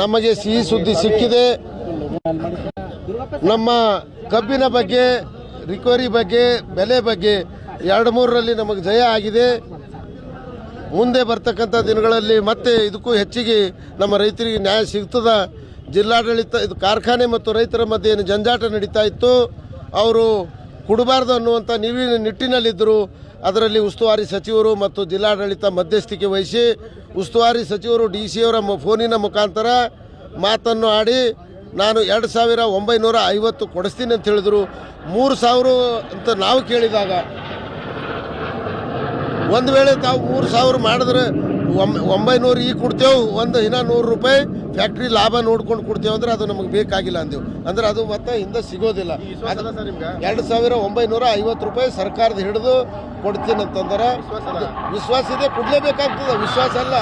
ನಮಗೆ ಸಿಹಿ ಸುದ್ದಿ ಸಿಕ್ಕಿದೆ. ನಮ್ಮ ಕಬ್ಬಿನ ಬಗ್ಗೆ, ರಿಕವರಿ ಬಗ್ಗೆ, ಬೆಲೆ ಬಗ್ಗೆ ಎರಡು ಮೂರರಲ್ಲಿ ನಮಗೆ ಜಯ ಆಗಿದೆ. ಮುಂದೆ ಬರ್ತಕ್ಕಂಥ ದಿನಗಳಲ್ಲಿ ಮತ್ತೆ ಇದಕ್ಕೂ ಹೆಚ್ಚಿಗೆ ನಮ್ಮ ರೈತರಿಗೆ ನ್ಯಾಯ ಸಿಗ್ತದ. ಜಿಲ್ಲಾಡಳಿತ, ಇದು ಕಾರ್ಖಾನೆ ಮತ್ತು ರೈತರ ಮಧ್ಯೆ ಏನು ಜಂಜಾಟ ನಡೀತಾ ಇತ್ತು, ಅವರು ಕೊಡಬಾರ್ದು ಅನ್ನುವಂಥ ನೀವಿನ ನಿಟ್ಟಿನಲ್ಲಿದ್ದರು ಅದರಲ್ಲಿ ಉಸ್ತುವಾರಿ ಸಚಿವರು ಮತ್ತು ಜಿಲ್ಲಾಡಳಿತ ಮಧ್ಯಸ್ಥಿಕೆ ವಹಿಸಿ ಉಸ್ತುವಾರಿ ಸಚಿವರು ಡಿ ಸಿ ಅವರ ಫೋನಿನ ಮುಖಾಂತರ ಮಾತನ್ನು ಆಡಿ ನಾನು ಎರಡು ಸಾವಿರ ಒಂಬೈನೂರ ಐವತ್ತು ಕೊಡಿಸ್ತೀನಿ ಅಂತ ಹೇಳಿದರು. ಮೂರು ಸಾವಿರ ಅಂತ ನಾವು ಕೇಳಿದಾಗ ಒಂದು ವೇಳೆ ತಾವು ಮೂರು ಸಾವಿರ ಮಾಡಿದ್ರೆ ಒಂಬೈನೂರು ಈಗ ಕೊಡ್ತೇವೆ, ಒಂದು ಇನ್ನ ನೂರು ರೂಪಾಯಿ. ಫ್ಯಾಕ್ಟ್ರಿ ಲಾಭ ನೋಡ್ಕೊಂಡು ಕೊಡ್ತೇವೆ ಅಂದ್ರೆ ಅದು ನಮಗೆ ಬೇಕಾಗಿಲ್ಲ ಅಂದೇವು. ಅಂದ್ರೆ ಅದು ಮತ್ತೆ ಹಿಂದೆ ಸಿಗೋದಿಲ್ಲ. ಎರಡು ಸಾವಿರ ಒಂಬೈನೂರ ಐವತ್ತು ರೂಪಾಯಿ ಸರ್ಕಾರದ ಹಿಡಿದು ಕೊಡ್ತೀನಿ ಅಂತಂದ್ರೆ. ವಿಶ್ವಾಸ ಇದೆ ಕೊಡ್ಲೇಬೇಕಾಗ್ತದೆ. ವಿಶ್ವಾಸ ಅಲ್ಲ.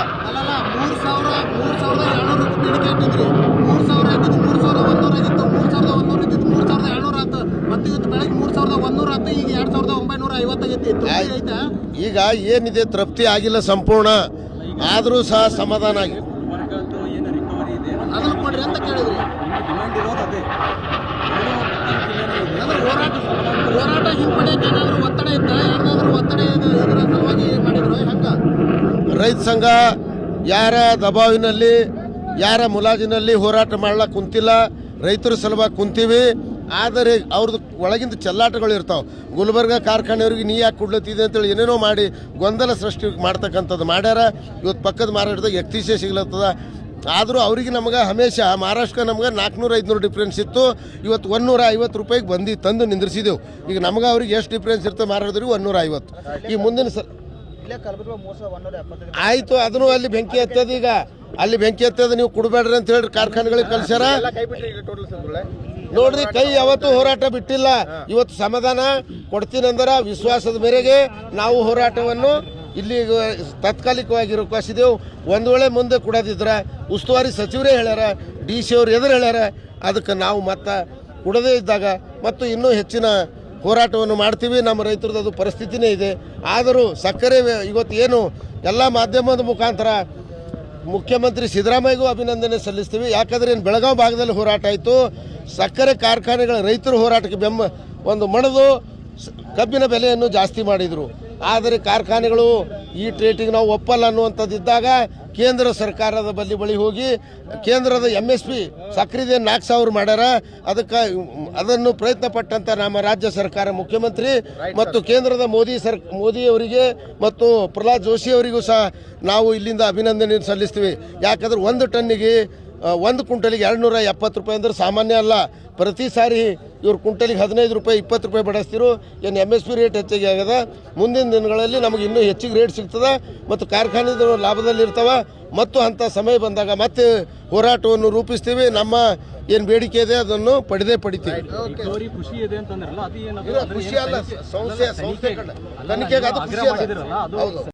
ಈಗ ಏನಿದೆ ತೃಪ್ತಿ ಆಗಿಲ್ಲ ಸಂಪೂರ್ಣ. ಆದರೂ ಸಹ ಸಮಾಧಾನ ಮೂರ್ ಸಾವಿರ ಇದ್ದಿದ್ದು ಮೂರ್ ಸಾವಿರದ ಒಂದೂರ ಆಗಿತ್ತು ಮೂರ್ ಸಾವಿರದ ಒಂದೂರ ಇದ್ದಿದ್ದು ಮೂರ್ ಸಾವಿರದ ಏಳ್ನೂರ ಆತು ಮತ್ತೆ ಇವತ್ತು ಬೆಳಗ್ಗೆ ಮೂರ್ ಸಾವಿರದ ಒಂದೂರ ಆತು ಈಗ ಎರಡ್ ಸಾವಿರದ ಒಂಬೈನೂರ ಐವತ್ತಾಗೈತಿ ತೃಪ್ತಿ ಐತಾ ಈಗ ಏನಿದೆ ತೃಪ್ತಿ ಆಗಿಲ್ಲ ಸಂಪೂರ್ಣ ಆದರೂ ಸಹ ಸಮಾಧಾನ ಆಗಿದೆ ಅದನ್ನ ಕೊಡ್ರಿ ಅಂತ ಕೇಳಿದ್ರಿ ಅಂದ್ರೆ ಹೋರಾಟ ಹೋರಾಟ ಹಿಂಪಡೆಯಕ್ಕೆ ಏನಾದ್ರು ಒತ್ತಡ ಇತ್ತ ಯಾರ್ದಾದ್ರೂ ಒತ್ತಡ ಇದು ಇದರ ಸಲುವಾಗಿ ಮಾಡಿದ್ರು ಹೆಂಗ ರೈತ ಸಂಘ ಯಾರ ದಬಾವಿನಲ್ಲಿ, ಯಾರ ಮುಲಾಜಿನಲ್ಲಿ ಹೋರಾಟ ಮಾಡಲಿಕ್ಕೆ ಕುಂತಿಲ್ಲ, ರೈತರ ಸಲುವಾಗಿ ಕುಂತೀವಿ, ಆದರೆ ಅವ್ರದ್ದು ಒಳಗಿಂದ ಚಲ್ಲಾಟಗಳು ಇರ್ತಾವೆ. ಗುಲ್ಬರ್ಗ ಕಾರ್ಖಾನೆಯವ್ರಿಗೆ ನೀ ಯಾಕೆ ಕೊಡ್ಲತ್ತಿದೆ ಅಂತೇಳಿ ಏನೇನೋ ಮಾಡಿ ಗೊಂದಲ ಸೃಷ್ಟಿ ಮಾಡ್ತಕ್ಕಂಥದ್ದು ಮಾಡ್ಯಾರ. ಇವತ್ತು ಪಕ್ಕದ ಮಾರಾಟದಾಗ ಎಕ್ತಿಸೇ ಸಿಗ್ಲತ್ತದ. ಆದರೂ ಅವರಿಗೆ ನಮಗೆ ಹಮೇಶ, ಮಹಾರಾಷ್ಟ್ರ ನಮ್ಗೆ ನಾಲ್ಕುನೂರ ಐದುನೂರು ಡಿಫ್ರೆನ್ಸ್ ಇತ್ತು. ಇವತ್ತು ಒಂದೂರ ಐವತ್ತು ರೂಪಾಯಿಗೆ ಬಂದು ತಂದು ನಿಂದ್ರಿಸಿದೆವು. ಈಗ ನಮ್ಗೆ ಅವ್ರಿಗೆ ಎಷ್ಟು ಡಿಫ್ರೆನ್ಸ್ ಇರ್ತದೆ ಮಾರಾಡಿದ್ರಿಗೆ ಒಂದೂರ ಐವತ್ತು. ಈ ಮುಂದಿನ ಸ ಆಯ್ತು ಅದನ್ನು ಅಲ್ಲಿ ಬೆಂಕಿ ಹತ್ತದ ಈಗ. ಅಲ್ಲಿ ಬೆಂಕಿ ಹತ್ತದ ನೀವು ಕೊಡಬೇಡ್ರಿ ಅಂತ ಹೇಳಿ ಕಾರ್ಖಾನೆಗಳಿಗೆ ಕಳ್ಸ್ಯಾರ. ನೋಡ್ರಿ ಕೈ ಯಾವತ್ತೂ ಹೋರಾಟ ಬಿಟ್ಟಿಲ್ಲ. ಇವತ್ತು ಸಮಾಧಾನ ಕೊಡ್ತೀನಂದ್ರ ವಿಶ್ವಾಸದ ಮೇರೆಗೆ ನಾವು ಹೋರಾಟವನ್ನು ಇಲ್ಲಿ ತಾತ್ಕಾಲಿಕವಾಗಿ ರೂಪಿಸಿದೆವು ಒಂದು ವೇಳೆ ಮುಂದೆ ಕೊಡೋದಿದ್ರೆ ಉಸ್ತುವಾರಿ ಸಚಿವರೇ ಹೇಳ್ಯಾರ ಡಿ ಸಿ ಅವ್ರು ಎದುರು ಹೇಳ್ಯಾರ ಅದಕ್ಕೆ ನಾವು ಮತ್ತೆ ಕೊಡದೇ ಇದ್ದಾಗ ಮತ್ತು ಇನ್ನೂ ಹೆಚ್ಚಿನ ಹೋರಾಟವನ್ನು ಮಾಡ್ತೀವಿ, ನಮ್ಮ ರೈತರದ್ದು ಅದು ಪರಿಸ್ಥಿತಿನೇ ಇದೆ. ಆದರೂ ಸಕ್ಕರೆ ಇವತ್ತು ಏನು ಎಲ್ಲ ಮಾಧ್ಯಮದ ಮುಖಾಂತರ ಮುಖ್ಯಮಂತ್ರಿ ಸಿದ್ದರಾಮಯ್ಯಗೂ ಅಭಿನಂದನೆ ಸಲ್ಲಿಸ್ತೀವಿ. ಯಾಕಂದರೆ ಏನು ಬೆಳಗಾವಿ ಭಾಗದಲ್ಲಿ ಹೋರಾಟ ಆಯಿತು. ಸಕ್ಕರೆ ಕಾರ್ಖಾನೆಗಳ ರೈತರ ಹೋರಾಟಕ್ಕೆ ಬೆಂಬ ಒಂದು ಮಣದು ಕಬ್ಬಿನ ಬೆಲೆಯನ್ನು ಜಾಸ್ತಿ ಮಾಡಿದರು. ಆದರೆ ಕಾರ್ಖಾನೆಗಳು ಈ ಟ್ರೇಟಿಗೆ ನಾವು ಒಪ್ಪಲ್ಲ ಅನ್ನುವಂಥದ್ದಿದ್ದಾಗ ಕೇಂದ್ರ ಸರ್ಕಾರದ ಬಳಿ ಬಳಿ ಹೋಗಿ ಕೇಂದ್ರದ ಎಂ ಎಸ್ ಪಿ ಸಕ್ರಿದೆ ನಾಲ್ಕು ಸಾವಿರ ಮಾಡ್ಯಾರ. ಅದಕ್ಕೆ ಅದನ್ನು ಪ್ರಯತ್ನ ಪಟ್ಟಂತ ನಮ್ಮ ರಾಜ್ಯ ಸರ್ಕಾರ ಮುಖ್ಯಮಂತ್ರಿ ಮತ್ತು ಕೇಂದ್ರದ ಮೋದಿ ಸರ್ ಮೋದಿ ಅವರಿಗೆ ಮತ್ತು ಪ್ರಹ್ಲಾದ್ ಜೋಶಿ ಅವರಿಗೂ ಸಹ ನಾವು ಇಲ್ಲಿಂದ ಅಭಿನಂದನೆ ಸಲ್ಲಿಸ್ತೀವಿ. ಯಾಕಂದ್ರೆ ಒಂದು ಟನ್ನಿಗೆ ಒಂದು ಕುಂಟಲಿಗೆ ಎರಡು ನೂರ ಎಪ್ಪತ್ತು ರೂಪಾಯಿ ಅಂದ್ರೆ ಸಾಮಾನ್ಯ ಅಲ್ಲ. ಪ್ರತಿ ಸಾರಿ ಇವ್ರು ಕುಂಟಲಿಗೆ ಹದಿನೈದು ರೂಪಾಯಿ ಇಪ್ಪತ್ತು ರೂಪಾಯಿ ಬಡಿಸ್ತಿರು ಏನು ಎಂ ಎಸ್ ಪಿ ರೇಟ್ ಹೆಚ್ಚಿಗೆ ಆಗ್ಯದ. ಮುಂದಿನ ದಿನಗಳಲ್ಲಿ ನಮಗೆ ಇನ್ನೂ ಹೆಚ್ಚಿಗೆ ರೇಟ್ ಸಿಗ್ತದೆ ಮತ್ತು ಕಾರ್ಖಾನೆಗಳು ಲಾಭದಲ್ಲಿರ್ತವೆ ಮತ್ತು ಅಂಥ ಸಮಯ ಬಂದಾಗ ಮತ್ತೆ ಹೋರಾಟವನ್ನು ರೂಪಿಸ್ತೀವಿ. ನಮ್ಮ ಏನು ಬೇಡಿಕೆ ಇದೆ ಅದನ್ನು ಪಡೆದೇ ಪಡಿತೀವಿ. ಖುಷಿ ಇದೆ ಅಂತಂದ್ರಲ್ಲ ಅದು ಏನದು ಖುಷಿ ಅಲ್ಲ ಸಂಸ್ಥೆ ಸಂಸ್ಥೆ ತನಿಖೆಗೆ ಅದು ಖುಷಿ ಅಲ್ಲ. ಹೌದು.